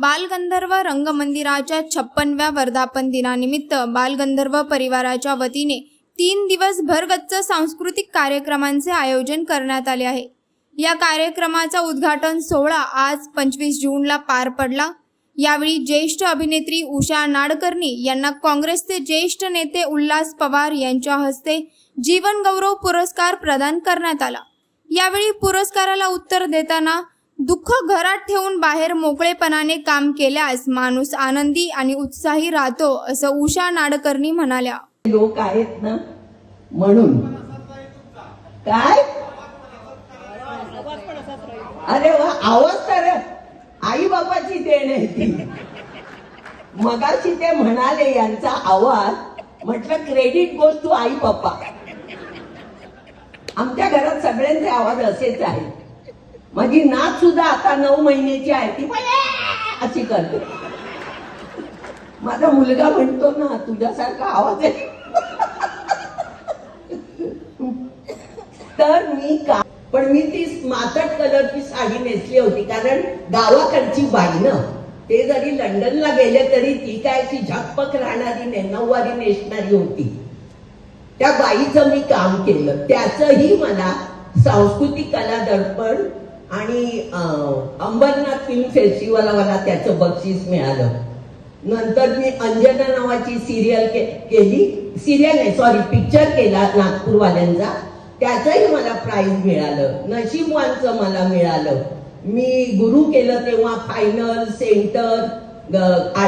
बालगंधर्व रंगमंदिराच्या छप्पनव्या वर्धापन दिनानिमित्त बालगंधर्व परिवाराच्या वतीने तीन दिवस भरगच्च सांस्कृतिक कार्यक्रमांचे आयोजन करण्यात आले आहे. या कार्यक्रमाचा उद्घाटन सोहळा आज पंचवीस जूनला पार पडला. यावेळी ज्येष्ठ अभिनेत्री उषा नाडकर्णी यांना काँग्रेसचे ज्येष्ठ नेते उल्हास पवार यांच्या हस्ते जीवनगौरव पुरस्कार प्रदान करण्यात आला. यावेळी पुरस्काराला उत्तर देताना दुःख घरात ठेवून बाहेर मोकळेपणाने काम केल्यास माणूस आनंदी आणि उत्साही राहतो असं उषा नाडकर्णी म्हणाल्या. लोक आहेत ना म्हणून. काय? अरे वा आवाज तर आई बाबाची देण आहे ती. मगाशी ते म्हणाले यांचा आवाज म्हटलं क्रेडिट गोज टू आई पप्पा आमच्या घरात सगळ्यांचे आवाज असेच आहेत. माझी नात सुद्धा आता नऊ महिन्याची आहे ती पण अशी करते. माझा मुलगा म्हणतो ना तुझ्यासारखा आवाज आहे. तर मी का पण मी ती मातट कलरची साडी नेसली होती कारण गावाकडची बाई ना ते जरी लंडनला गेले तरी ती काय ती झकपक राहणारी ने नऊवारी नेसणारी होती. त्या बाईचं मी काम केलं. त्याचंही मला सांस्कृतिक कला दर्पण आणि अंबरनाथ फिल्म फेस्टिवलला मला त्याचं बक्षीस मिळालं. नंतर मी अंजना नावाची सिरियल केली. सिरियल नाही सॉरी पिक्चर केला नागपूरवाल्यांचा. त्याचंही मला प्राईज मिळालं. नशीबवानचं मला मिळालं. मी गुरु केलं तेव्हा फायनल सेंटर ग-